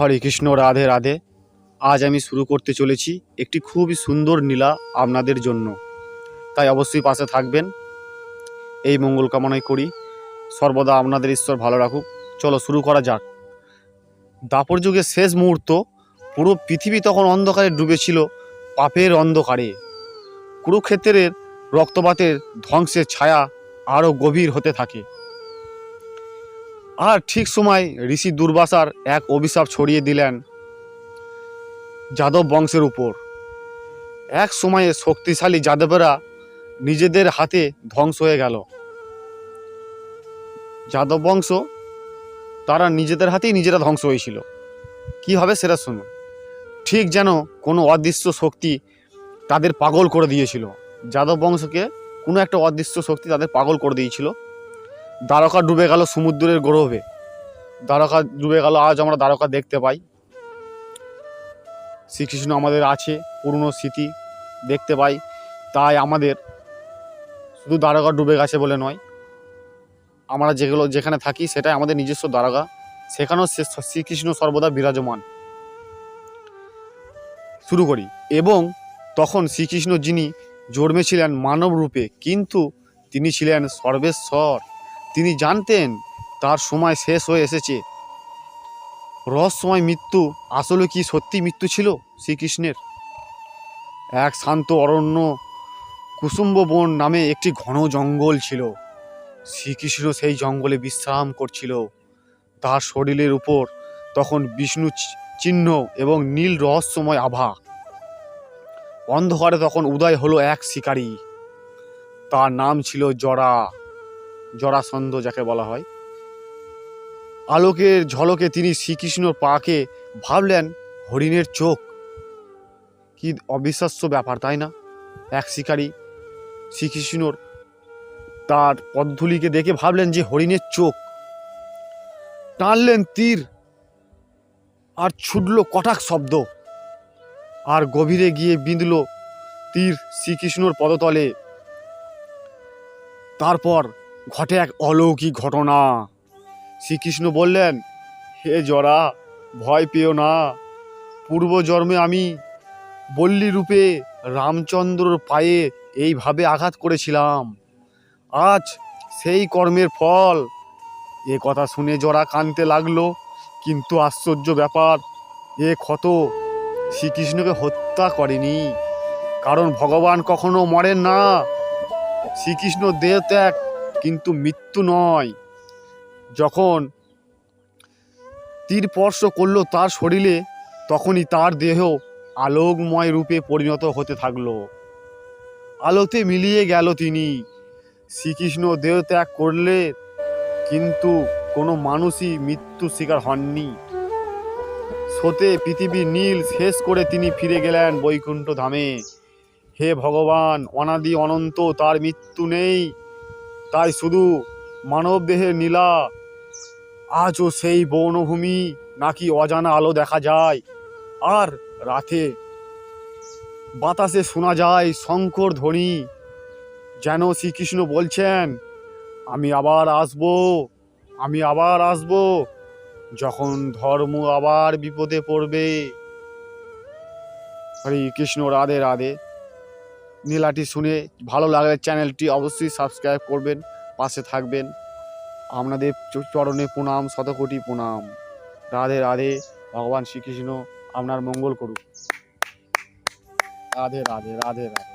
হরে কৃষ্ণ, রাধে রাধে। আজ আমি শুরু করতে চলেছি একটি খুবই সুন্দর নীলা আপনাদের জন্য। তাই অবশ্যই পাশে থাকবেন। এই মঙ্গল কামনাই করি। সর্বদা আপনাদের ঈশ্বর ভালো রাখুক। চলো শুরু করা যাক। দাপর যুগের শেষ মুহূর্ত, পুরো পৃথিবী তখন অন্ধকারে ডুবেছিল পাপের অন্ধকারে। কুরুক্ষেত্রের রক্তপাতের ধ্বংসের ছায়া আরও গভীর হতে থাকে। আর ঠিক সময় ঋষি দুর্বাসার এক অভিশাপ ছড়িয়ে দিলেন যাদব বংশের উপর। এক সময়ে শক্তিশালী যাদবেরা নিজেদের হাতে ধ্বংস হয়ে গেল। যাদব বংশ তারা নিজেদের হাতেই নিজেরা ধ্বংস হয়েছিল। কি হবে সেটা শুনুন। ঠিক যেন কোনো অদৃশ্য শক্তি তাদের পাগল করে দিয়েছিল। যাদব বংশকে কোনো একটা অদৃশ্য শক্তি তাদের পাগল করে দিয়েছিল। দ্বারকা ডুবে গেল সমুদ্রের গৌরবে দ্বারকা ডুবে গেল, আজ আমরা দ্বারকা দেখতে পাই। শ্রীকৃষ্ণ আমাদের আছে, পুরনো স্মৃতি দেখতে পাই। তাই আমাদের শুধু দ্বারকা ডুবে গেছে বলে নয়, আমরা যেগুলো যেখানে থাকি সেটাই আমাদের নিজস্ব দ্বারকা। সেখানেও শ্রীকৃষ্ণ সর্বদা বিরাজমান। শুরু করি। এবং তখন শ্রীকৃষ্ণ যিনি জন্মেছিলেন মানব রূপে, কিন্তু তিনি ছিলেন সর্বেশ্বর। তিনি জানতেন তার সময় শেষ হয়ে এসেছে। রহস্যময় মৃত্যু আসলে কি সত্যি মৃত্যু ছিল শ্রীকৃষ্ণের? এক শান্ত অরণ্য কুসুম্ব বন নামে একটি ঘন জঙ্গল ছিল। শ্রীকৃষ্ণ সেই জঙ্গলে বিশ্রাম করছিল। তার শরীরের উপর তখন বিষ্ণু চিহ্ন এবং নীল রহস্যময় আভা। অন্ধকারে তখন উদয় হলো এক শিকারী। তার নাম ছিল জরা। জরাসন্ধ যাকে বলা হয়। আলোকের ঝলকে তিনি শ্রীকৃষ্ণর পাকে ভাবলেন, হরিণের চোখ। কি অবিশ্বাস্য ব্যাপার, তাই না? এক শিকারী শ্রীকৃষ্ণর তার পদ্ধুলিকে দেখে ভাবলেন যে হরিণের চোখ। টানলেন তীর আর ছুটল কটাক শব্দ। আর গভীরে গিয়ে বিঁধল তীর শ্রীকৃষ্ণর পদতলে। তারপর ঘটে এক অলৌকিক ঘটনা। শ্রীকৃষ্ণ বললেন, হে জরা, ভয় পেও না। পূর্বজন্মে আমি বল্লী রূপে রামচন্দ্রর পায়ে এইভাবে আঘাত করেছিলাম। আজ সেই কর্মের ফল। এ কথা শুনে জরা কানতে লাগল, কিন্তু আশ্চর্য ব্যাপার, এ ক্ষত শ্রীকৃষ্ণকে হত্যা করেনি, কারণ ভগবান কখনো মরেন না। শ্রীকৃষ্ণ দেহ ত্যাগ কিন্তু মৃত্যু নয়। যখন তীর স্পর্শ করল তার শরীরে, তখনই তার দেহ আলোকময় রূপে পরিণত হতে থাকল। আলোতে মিলিয়ে গেল তিনি। শ্রীকৃষ্ণ দেহ ত্যাগ করলে কিন্তু কোনো মানুষই মৃত্যু শিকার হননি। সোতে পৃথিবী নীল শেষ করে তিনি ফিরে গেলেন বৈকুণ্ঠ ধামে। হে ভগবান, অনাদি অনন্ত, তার মৃত্যু নেই। তাই শুধু মানব দেহের নীলা আজও সেই বনভূমি নাকি অজানা আলো দেখা যায়। আর রাতে বাতাসে শোনা যায় শঙ্কর ধ্বনি, যেন শ্রীকৃষ্ণ বলছেন, আমি আবার আসব, আমি আবার আসব, যখন ধর্ম আবার বিপদে পড়বে। হরে কৃষ্ণ, রাধে রাধে। নীলাটি শুনে ভালো লাগলে চ্যানেলটি অবশ্যই সাবস্ক্রাইব করবেন, পাশে থাকবেন। আপনাদের চরণে প্রণাম, শতকোটি প্রণাম। রাধে রাধে, ভগবান শ্রীকৃষ্ণ, আপনার মঙ্গল করুক। রাধে রাধে রাধে রাধে।